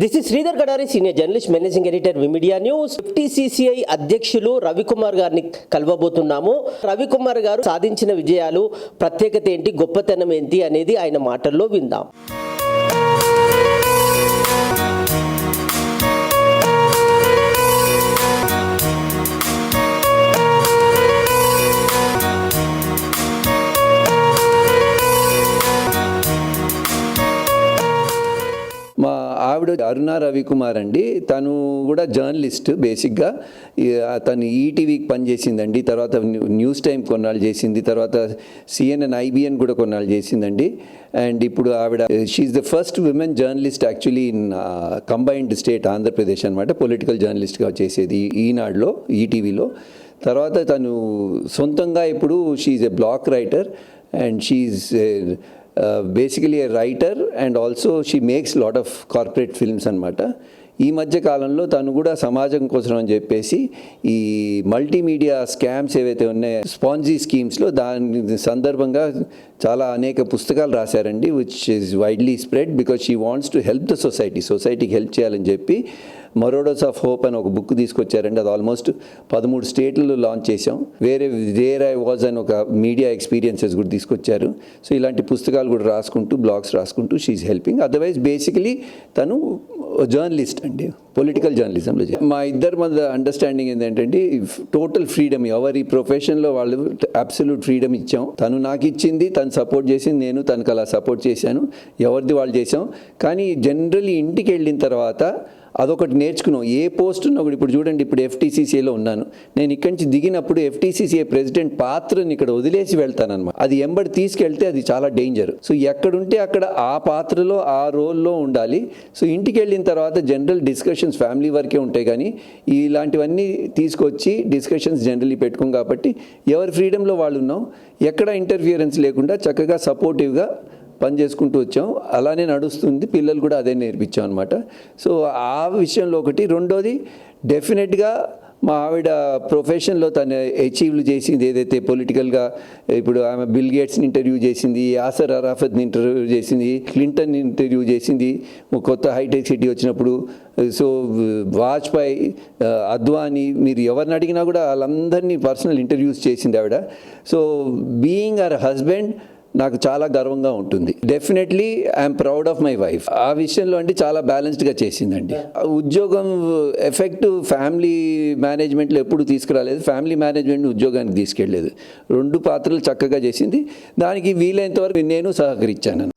This is Sridhar Gadari senior journalist managing editor విమిడియా news FTCCI అధ్యక్షులు రవికుమార్ గారిని కలవబోతున్నాము. రవికుమార్ గారు సాధించిన విజయాలు ప్రత్యేకత ఏంటి గొప్పతనం ఏంటి అనేది ఆయన మాటల్లో విందాం. ఆవిడ అరుణ రవికుమార్ అండి. తను కూడా జర్నలిస్ట్ బేసిక్గా. తను ఈటీవీకి పనిచేసిందండి. తర్వాత న్యూస్ టైం కొన్నాళ్ళు చేసింది. తర్వాత సిఎన్ఎన్ ఐబిఎన్ కూడా కొన్నాళ్ళు చేసిందండి. అండ్ ఇప్పుడు ఆవిడ she the first women journalist actually in combined state Andhra Pradesh అనమాట పొలిటికల్ జర్నలిస్ట్గా చేసేది ఈనాడులో ఈటీవీలో. తర్వాత తను సొంతంగా ఇప్పుడు she's a blog writer and she's basically a writer and also she makes lot of corporate films అనమాట ఈ మధ్య కాలంలో తను కూడా సమాజం కోసం అని చెప్పేసి ఈ మల్టీమీడియా స్కామ్స్ ఏవైతే ఉన్నాయో స్పాన్జీ స్కీమ్స్లో దాని సందర్భంగా చాలా అనేక పుస్తకాలు రాశారండి which is widely spread because she wants to help the society సొసైటీకి హెల్ప్ చేయాలని చెప్పి మరోడోస్ ఆఫ్ హోప్ అని ఒక బుక్ తీసుకొచ్చారండి. అది ఆల్మోస్ట్ పదమూడు స్టేట్లలో లాంచ్ చేసాం వేరే వేర్ ఐ వాజ్ అని ఒక మీడియా ఎక్స్పీరియన్సెస్ కూడా తీసుకొచ్చారు. సో ఇలాంటి పుస్తకాలు కూడా రాసుకుంటూ బ్లాగ్స్ రాసుకుంటూ షీఈ్ హెల్పింగ్ అదర్వైజ్ బేసికలీ తను జర్నలిస్ట్ అండి. పొలిటికల్ జర్నలిజంలో మా ఇద్దరి మధ్య అండర్స్టాండింగ్ ఏంటంటే టోటల్ ఫ్రీడమ్ ఎవరి ప్రొఫెషన్లో వాళ్ళు అబ్సల్యూట్ ఫ్రీడమ్ ఇచ్చాం. తను నాకు ఇచ్చింది తను సపోర్ట్ చేసింది నేను తనకు అలా సపోర్ట్ చేశాను. ఎవరిది వాళ్ళు చేసాం కానీ జనరల్లీ ఇంటికి వెళ్ళిన తర్వాత అదొకటి నేర్చుకున్నాం. ఏ పోస్ట్ ఉన్నా కూడా ఇప్పుడు చూడండి ఇప్పుడు ఎఫ్టీసీసీలో ఉన్నాను. నేను ఇక్కడి నుంచి దిగినప్పుడు ఎఫ్టీసీసీఏ ప్రెసిడెంట్ పాత్రని ఇక్కడ వదిలేసి వెళ్తానమాట అది ఎంబడి తీసుకెళ్తే అది చాలా డేంజర్. సో ఎక్కడుంటే అక్కడ ఆ పాత్రలో ఆ రోల్లో ఉండాలి. సో ఇంటికి వెళ్ళిన తర్వాత జనరల్ డిస్కషన్స్ ఫ్యామిలీ వరకే ఉంటాయి కానీ ఇలాంటివన్నీ తీసుకొచ్చి డిస్కషన్స్ జనరల్లీ పెట్టుకోం కాబట్టి ఎవరి ఫ్రీడంలో వాళ్ళు ఉన్నాం ఎక్కడ ఇంటర్ఫియరెన్స్ లేకుండా చక్కగా సపోర్టివ్గా పని చేసుకుంటూ వచ్చాం. అలానే నడుస్తుంది. పిల్లలు కూడా అదే నేర్పించాం అనమాట సో ఆ విషయంలో ఒకటి. రెండోది డెఫినెట్గా మా ఆవిడ ప్రొఫెషన్లో తను అచీవ్లు చేసింది ఏదైతే పొలిటికల్గా ఇప్పుడు ఆమె బిల్ గేట్స్ని ఇంటర్వ్యూ చేసింది యాసర్ అరాఫత్ని ఇంటర్వ్యూ చేసింది క్లింటన్ ఇంటర్వ్యూ చేసింది కొత్త హైటెక్ సిటీ వచ్చినప్పుడు. సో వాజ్పేయి అద్వానీ మీరు ఎవరిని అడిగినా కూడా వాళ్ళందరినీ పర్సనల్ ఇంటర్వ్యూస్ చేసింది ఆవిడ. సో బీయింగ్ ఆర్ హస్బెండ్ నాకు చాలా గర్వంగా ఉంటుంది. Definitely I'm proud of my wife ఆ విషయంలో అంటే చాలా బ్యాలెన్స్డ్గా చేసిందండి. ఆ ఉద్యోగం ఎఫెక్ట్ ఫ్యామిలీ మేనేజ్మెంట్లో ఎప్పుడు తీసుకురాలేదు. ఫ్యామిలీ మేనేజ్మెంట్ ఉద్యోగానికి తీసుకెళ్ళలేదు. రెండు పాత్రలు చక్కగా చేసింది. దానికి వీలైనంత వరకు నేను సహకరించాను